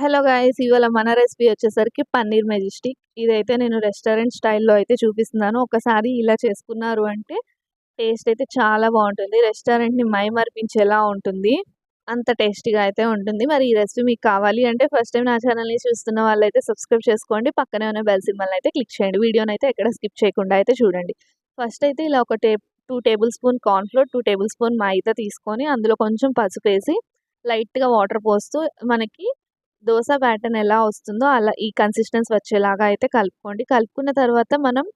Hello guys ఇవాళ మన recipe వచ్చేసరికి పన్నీర్ మెజిస్టిక్. ఇదైతే నేను రెస్టారెంట్ స్టైల్లో అయితే చూపిస్తున్నాను. ఒకసారి ఇలా చేసుకున్నారు అంటే టేస్ట్ అయితే చాలా బాగుంటుంది. రెస్టారెంట్ని మైమర్పించేలా ఉంటుంది. అంత టేస్టీగా అయితే ఉంటుంది. మరి ఈ రెసిపీ మీకు కావాలి అంటే ఫస్ట్ టైం నా ఛానల్ని చూస్తున్న వాళ్ళైతే సబ్స్క్రైబ్ చేసుకోండి. పక్కనే ఉన్న బెల్ సింబల్ అయితే క్లిక్ చేయండి. వీడియోని అయితే ఎక్కడ స్కిప్ చేయకుండా అయితే చూడండి. ఫస్ట్ అయితే ఇలా ఒక టే two tablespoon cornflour two tablespoon maida తీసుకొని అందులో కొంచెం పసుపు వేసి లైట్గా వాటర్ పోస్తూ మనకి దోశ బ్యాటర్న్ ఎలా వస్తుందో అలా ఈ కన్సిస్టెన్స్ వచ్చేలాగా అయితే కలుపుకోండి. కలుపుకున్న తర్వాత మనం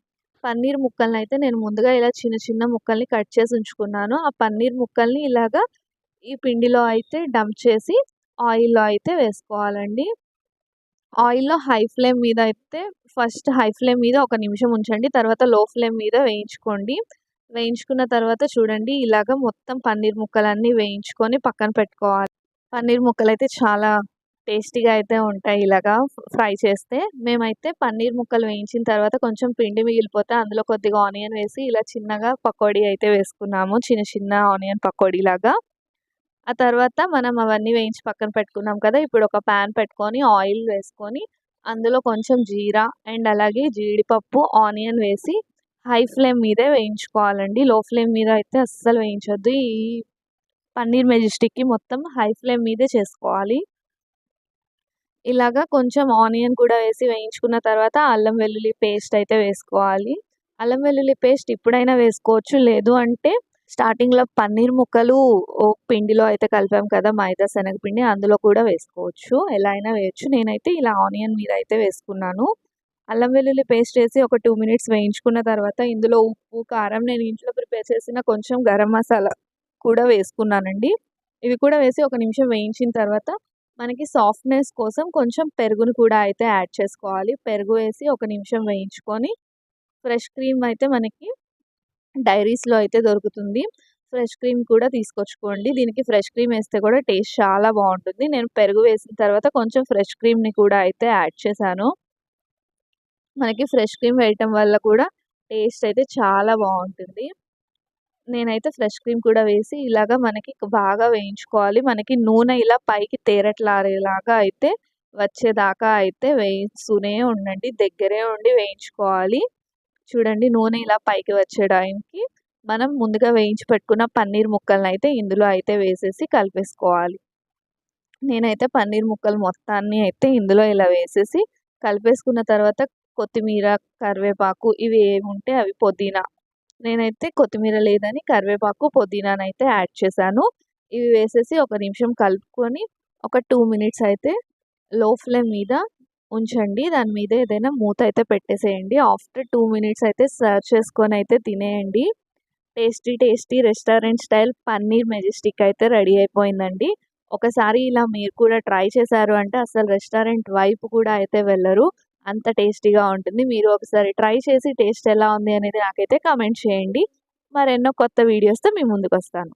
పన్నీర్ ముక్కల్ని అయితే నేను ముందుగా ఇలా చిన్న చిన్న ముక్కల్ని కట్ చేసి ఉంచుకున్నాను. ఆ పన్నీర్ ముక్కల్ని ఇలాగా ఈ పిండిలో అయితే డంప్ చేసి ఆయిల్లో అయితే వేసుకోవాలండి. ఆయిల్లో హై ఫ్లేమ్ మీద అయితే ఫస్ట్ హై ఫ్లేమ్ మీద ఒక నిమిషం ఉంచండి. తర్వాత లో ఫ్లేమ్ మీద వేయించుకోండి. వేయించుకున్న తర్వాత చూడండి ఇలాగ మొత్తం పన్నీర్ ముక్కలన్నీ వేయించుకొని పక్కన పెట్టుకోవాలి. పన్నీర్ ముక్కలు అయితే చాలా టేస్టీగా అయితే ఉంటాయి ఇలాగా ఫ్రై చేస్తే. మేమైతే పన్నీర్ ముక్కలు వేయించిన తర్వాత కొంచెం పిండి మిగిలిపోతే అందులో కొద్దిగా ఆనియన్ వేసి ఇలా చిన్నగా పకోడీ అయితే వేసుకున్నాము. చిన్న చిన్న ఆనియన్ పకోడీ లాగా. ఆ తర్వాత మనం అవన్నీ వేయించి పక్కన పెట్టుకున్నాం కదా ఇప్పుడు ఒక ప్యాన్ పెట్టుకొని ఆయిల్ వేసుకొని అందులో కొంచెం జీరా అండ్ అలాగే జీడిపప్పు ఆనియన్ వేసి హై ఫ్లేమ్ మీదే వేయించుకోవాలండి. లో ఫ్లేమ్ మీద అయితే అస్సలు వేయించొద్దు. ఈ పన్నీర్ మెజిస్టిక్కి మొత్తం హై ఫ్లేమ్ మీదే చేసుకోవాలి. ఇలాగా కొంచెం ఆనియన్ కూడా వేసి వేయించుకున్న తర్వాత అల్లం వెల్లుల్లి పేస్ట్ అయితే వేసుకోవాలి. అల్లం వెల్లుల్లి పేస్ట్ ఇప్పుడైనా వేసుకోవచ్చు. లేదు అంటే స్టార్టింగ్లో పన్నీర్ ముక్కలు పిండిలో అయితే కలిపాం కదా మైదా శనగపిండి అందులో కూడా వేసుకోవచ్చు. ఎలా అయినా వేయచ్చు. నేనైతే ఇలా ఆనియన్ మీద అయితే వేసుకున్నాను. అల్లం వెల్లుల్లి పేస్ట్ వేసి ఒక టూ మినిట్స్ వేయించుకున్న తర్వాత ఇందులో ఉప్పు కారం నేను ఇంట్లో ప్రిపేర్ చేసిన కొంచెం గరం మసాలా కూడా వేసుకున్నానండి. ఇవి కూడా వేసి ఒక నిమిషం వేయించిన తర్వాత మనకి సాఫ్ట్నెస్ కోసం కొంచెం పెరుగును కూడా అయితే యాడ్ చేసుకోవాలి. పెరుగు వేసి ఒక నిమిషం వేయించుకొని ఫ్రెష్ క్రీమ్ అయితే మనకి డైరీస్లో అయితే దొరుకుతుంది. ఫ్రెష్ క్రీమ్ కూడా తీసుకొచ్చుకోండి. దీనికి ఫ్రెష్ క్రీమ్ వేస్తే కూడా టేస్ట్ చాలా బాగుంటుంది. నేను పెరుగు వేసిన తర్వాత కొంచెం ఫ్రెష్ క్రీమ్ని కూడా అయితే యాడ్ చేశాను. మనకి ఫ్రెష్ క్రీమ్ వేయటం వల్ల కూడా టేస్ట్ అయితే చాలా బాగుంటుంది. నేనైతే ఫ్రెష్ క్రీమ్ కూడా వేసి ఇలాగ మనకి బాగా వేయించుకోవాలి. మనకి నూనె ఇలా పైకి తేరట్లాడేలాగా అయితే వచ్చేదాకా అయితే వేయిస్తూనే ఉండండి. దగ్గరే ఉండి వేయించుకోవాలి. చూడండి నూనె ఇలా పైకి వచ్చే టైంకి మనం ముందుగా వేయించి పెట్టుకున్న పన్నీర్ ముక్కలను అయితే ఇందులో అయితే వేసేసి కలిపేసుకోవాలి. నేనైతే పన్నీర్ ముక్కలు మొత్తాన్ని అయితే ఇందులో ఇలా వేసేసి కలిపేసుకున్న తర్వాత కొత్తిమీర కరివేపాకు ఇవి ఏముంటే అవి పుదీనా నేనైతే కొత్తిమీర లేదని కరివేపాకు పుదీనానైతే యాడ్ చేశాను. ఇవి వేసేసి ఒక నిమిషం కలుపుకొని ఒక టూ మినిట్స్ అయితే లో ఫ్లేమ్ మీద ఉంచండి. దాని మీద ఏదైనా మూత అయితే పెట్టేసేయండి. ఆఫ్టర్ టూ మినిట్స్ అయితే సర్వ్ చేసుకొని అయితే తినేయండి. Tasty tasty restaurant style paneer majestic అయితే రెడీ అయిపోయిందండి. ఒకసారి ఇలా మీరు కూడా ట్రై చేశారు అంటే అసలు రెస్టారెంట్ వైపు కూడా అయితే వెళ్ళరు. అంత టేస్టీగా ఉంటుంది. మీరు ఒకసారి ట్రై చేసి టేస్ట్ ఎలా ఉంది అనేది నాకైతే కామెంట్ చేయండి. మరెన్నో కొత్త వీడియోస్తో మీ ముందుకు వస్తాను